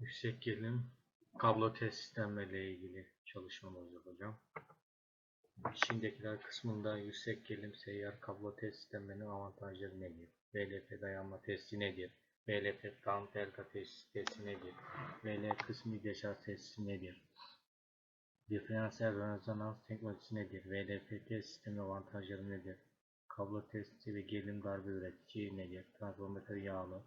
Yüksek gerilim kablo test sistemleriyle ilgili çalışmamız yapacağım. İçindekiler kısmında yüksek gerilim seyyar kablo test sistemlerinin avantajları nedir? VLF dayanma testi nedir? VLF tam delta testi, testi nedir? VL kısmi deşarj testi nedir? Diferansiyel rezonans teknolojisi nedir? VLF test sistemi avantajları nedir? Kablo testi ve gerilim darbe üretici nedir? Transformatör yağlı,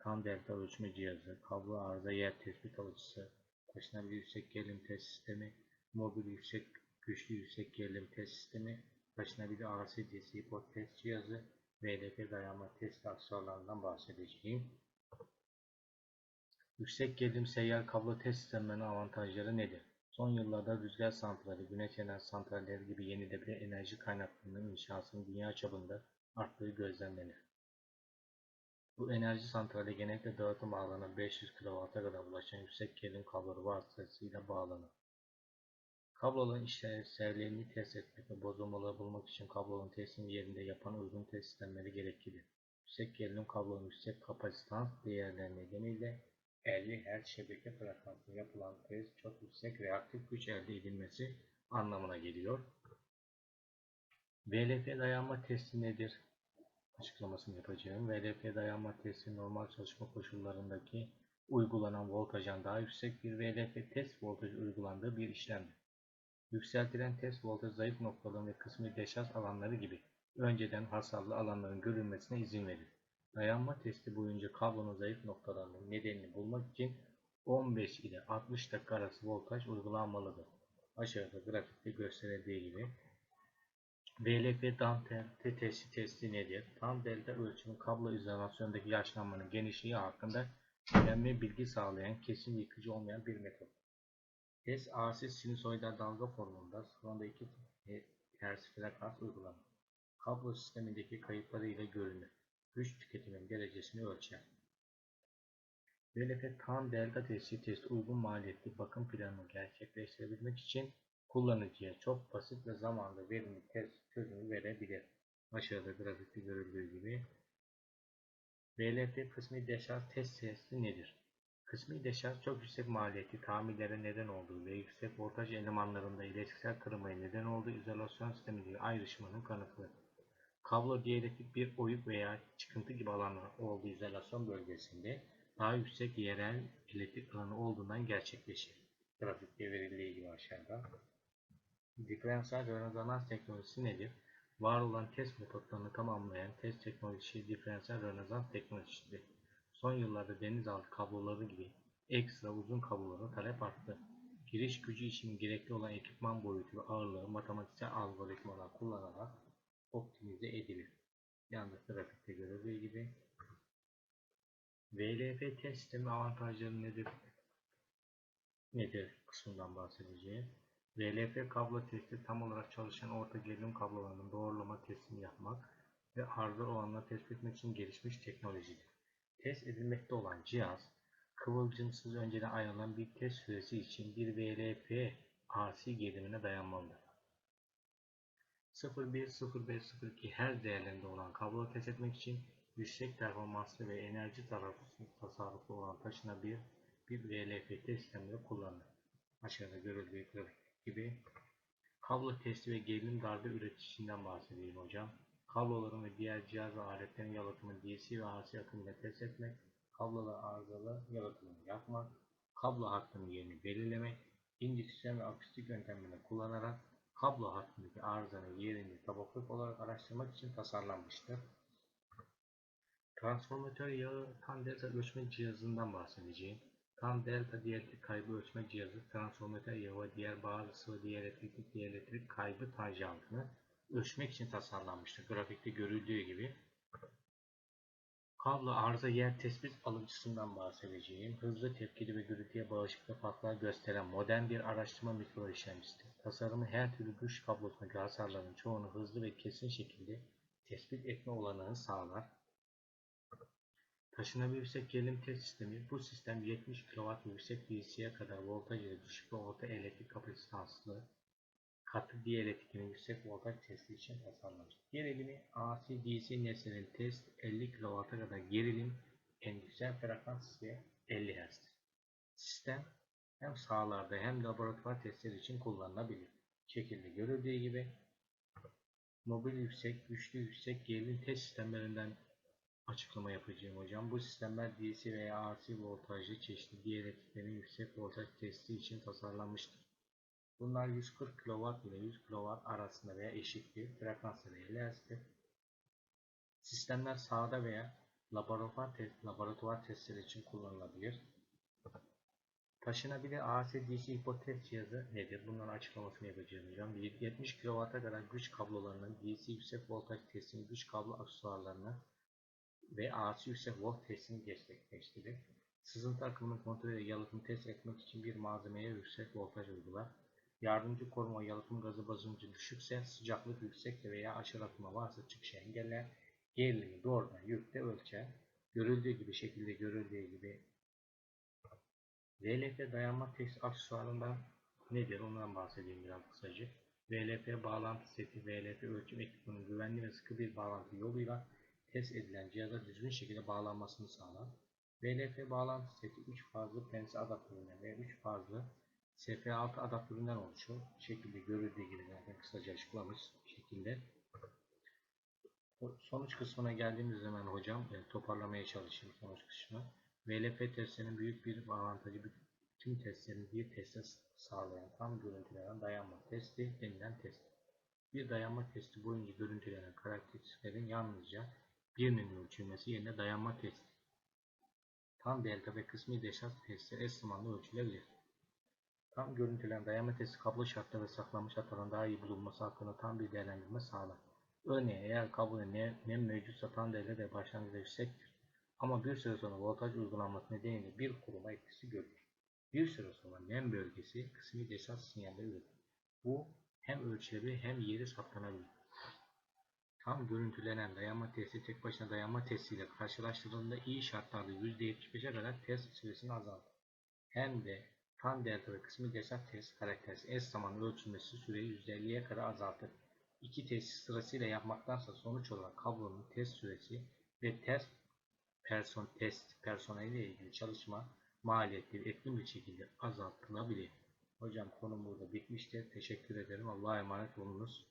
tam delta ölçme cihazı, kablo arıza yer tespit alıcısı, taşınabilir yüksek gerilim test sistemi, mobil yüksek güçlü yüksek gerilim test sistemi, taşınabilir RCDC pot test cihazı, VLF dayanma test aksesuarlarından bahsedeceğim. Yüksek gerilim seyyar kablo test sistemlerinin avantajları nedir? Son yıllarda rüzgar santrali, güneş enerji santralleri gibi yenilenebilir enerji kaynaklarının inşasının dünya çapında arttığı gözlemlenir. Bu enerji santrali genellikle dağıtım ağlarına 500 kW'a kadar ulaşan yüksek gerilim kabloları vasıtasıyla bağlanır. Kabloların işlevselliğini test etmek ve bozulmaları bulmak için kablonun testini yerinde yapan uygun test sistemleri gereklidir. Yüksek gerilim kablonun yüksek kapasitans değerleri nedeniyle 50 Hz şebeke frekansında yapılan test çok yüksek reaktif güç elde edilmesi anlamına geliyor. VLF dayanma testi nedir? Açıklamasını yapacağım. VLF dayanma testi normal çalışma koşullarındaki uygulanan voltajdan daha yüksek bir VLF test voltajı uygulandığı bir işlemdir. Yükseltilen test voltaj zayıf noktaların ve kısmi deşarj alanları gibi önceden hasarlı alanların görülmesine izin verir. Dayanma testi boyunca kablonun zayıf noktalarının nedenini bulmak için 15 ile 60 dakika arası voltaj uygulanmalıdır. Aşağıda grafikte gösterildiği gibi Tam delta testi testi nedir? Delta ölçümü kablo izolasyondaki yaşlanmanın genişliği hakkında önemli bilgi sağlayan kesin yıkıcı olmayan bir metot. Test RC sinüsoidal dalga formunda 0.2 Hz frekans uygulanır. Kablo sistemindeki kayıpları ile görünür. Güç tüketimin derecesini ölçer. VLF tam delta testi testi uygun maliyetli bakım planını gerçekleştirebilmek için kullanıcıya çok basit ve zamanda verimli test. Aşağıda grafikte görüldüğü gibi VLF kısmi deşarj test testi nedir? Kısmi deşarj çok yüksek maliyetli tamirlere neden olduğu ve yüksek voltaj elemanlarında iletiksel kırılmaya neden olduğu izolasyon sistemindeki ayrışmanın kanıtıdır. Kablo diyelektrik bir oyuk veya çıkıntı gibi alanlar olduğu izolasyon bölgesinde daha yüksek yerel elektrik alanı olduğundan gerçekleşir. Grafikte verildiği gibi aşağıda. Diferansiyel rezonans teknolojisi nedir? Var olan test metotlarını tamamlayan test teknolojisi diferansiyel rezonans teknolojisidir. Son yıllarda denizaltı kabloları gibi ekstra uzun kablolara talep arttı. Giriş gücü için gerekli olan ekipman boyutu ve ağırlığı matematiksel algoritmalar kullanarak optimize edilir. Yandaki grafikte görüldüğü gibi VLF test sistemi avantajları nedir? Nedir kısmından bahsedeceğim. VLF kablo testi tam olarak çalışan orta gerilim kablolarının doğrulama testini yapmak ve arıza olanları tespit etmek için gelişmiş teknolojidir. Test edilmekte olan cihaz, kıvılcımsız önceden ayrılan bir test süresi için bir VLF RC gerilimine dayanmalıdır. 010502 Hz değerlerinde olan kablo test etmek için yüksek performanslı ve enerji tasarruflu olan taşınabilir bir VLF test sistemleri kullanılır. Aşağıda görüldüğü gibi kablo testi ve gerilim darbe üreticisinden bahsedeyim hocam. Kabloların ve diğer cihaz ve aletlerin yalıtımını DC ve AC akımıyla test etmek, kablolar arızalı yalıtımını yapmak, kablo hattının yerini belirlemek, indüksiyon ve akustik yöntemlerini kullanarak kablo hattındaki arızanın yerini tabaklık olarak araştırmak için tasarlanmıştır. Transformatör yağı tam delta ölçme cihazından bahsedeceğim. Tam delta diyelektrik kaybı ölçme cihazı transformatör yağı ve diğer bazı sıvı diyelektrik diyelektrik kaybı tanjantını ölçmek için tasarlanmıştır. Grafikte görüldüğü gibi kablo arıza yer tespit alıcısından bahsedeceğim. Hızlı tepkili ve gürültüye bağışıklı farklar gösteren modern bir araştırma mikro işlemcisidir. Tasarımı her türlü güç kablosundaki hasarların çoğunu hızlı ve kesin şekilde tespit etme olanağını sağlar. Taşınabilir yüksek gerilim test sistemi bu sistem 70 kW yüksek DC'ye kadar voltaj ile düşük ve orta elektrik kapasitanslı katı diyelektriğinin yüksek voltaj testi için tasarlanmış. Gerilimi AC-DC nesnenin test 50 kW'a kadar gerilim endüksiyel frekans ve 50 Hz. Sistem hem sahalarda hem laboratuvar testleri için kullanılabilir. Şekilde görüldüğü gibi mobil yüksek, güçlü yüksek gerilim test sistemlerinden açıklama yapacağım hocam. Bu sistemler DC veya AC voltajlı çeşitli diğer etkilerin yüksek voltaj testi için tasarlanmıştır. Bunlar 140 kW ile 100 kW arasında veya eşit bir frekansla ilerler. Sistemler sahada veya laboratuvar, test, laboratuvar testleri için kullanılabilir. Taşınabilir AC-DC hipotez cihazı nedir? Bunların açıklamasını yapacağım hocam. 70 kW'a kadar güç kablolarının DC yüksek voltaj testini güç kablo aksesuarlarını ve AC yüksek volt testini gerçekleştirir. Sızıntı akımını kontrol ve yalıtımı test etmek için bir malzemeye yüksek voltaj uygular. Yardımcı koruma yalıtım gazı basıncı düşükse, sıcaklık yüksekse veya aşırı akıma varsa çıkışı engeller. Gerilimi doğrudan yükte ölçer. Görüldüğü gibi şekilde görüldüğü gibi VLF dayanma test aksesuarından nedir ondan bahsedeyim biraz kısaca. VLF bağlantı seti VLF ölçüm ekipmanının güvenli ve sıkı bir bağlantı yoluyla test edilen cihaza düzgün şekilde bağlanmasını sağlar. VLF bağlantı seti 3 fazlı pense adaptöründen ve 3 fazlı SF6 adaptöründen oluşur. Bu şekilde görüldüğü gibi zaten kısaca açıklamış şekilde. Sonuç kısmına geldiğimiz zaman hocam e, toparlamaya çalışayım sonuç kısmını. VLF testlerinin büyük bir avantajı tüm testlerin bir teste sağlayan tam görüntülenen dayanma testi denilen test. Bir dayanma testi boyunca görüntülenen karakteristiklerin yalnızca birinin ölçülmesi yerine dayanma testi. Tam delta ve kısmi deşarj testi eş zamanlı ölçülebilir. Tam görüntülenen dayanma testi kablo şartları ve saklanmış hataların daha iyi bulunması hakkında tam bir değerlendirme sağlar. Örneğin eğer kabloda nem, nem mevcutsa tam değerli ve başlangıçta yüksektir. Ama bir süre sonra voltaj uygulanması nedeniyle bir kuruma etkisi görülür. Bir süre sonra nem bölgesi kısmi deşarj sinyalleri üretir. Bu hem ölçülebilir hem yeri saptanabilir. Tam görüntülenen dayanma testi tek başına dayanma testiyle karşılaştırıldığında iyi şartlarda %75'e kadar test süresini azaltır. Hem de tam delta ve kısmi deşarj test karakterisi eş zamanlı ölçülmesi süreyi %50'ye kadar azaltır. İki testi sırasıyla yapmaktansa sonuç olarak kablonun test süresi ve test person test personeliyle ilgili çalışma maliyetleri etkin bir şekilde azaltılabilir. Hocam konum burada bitmiştir. Teşekkür ederim. Allah'a emanet olunuz.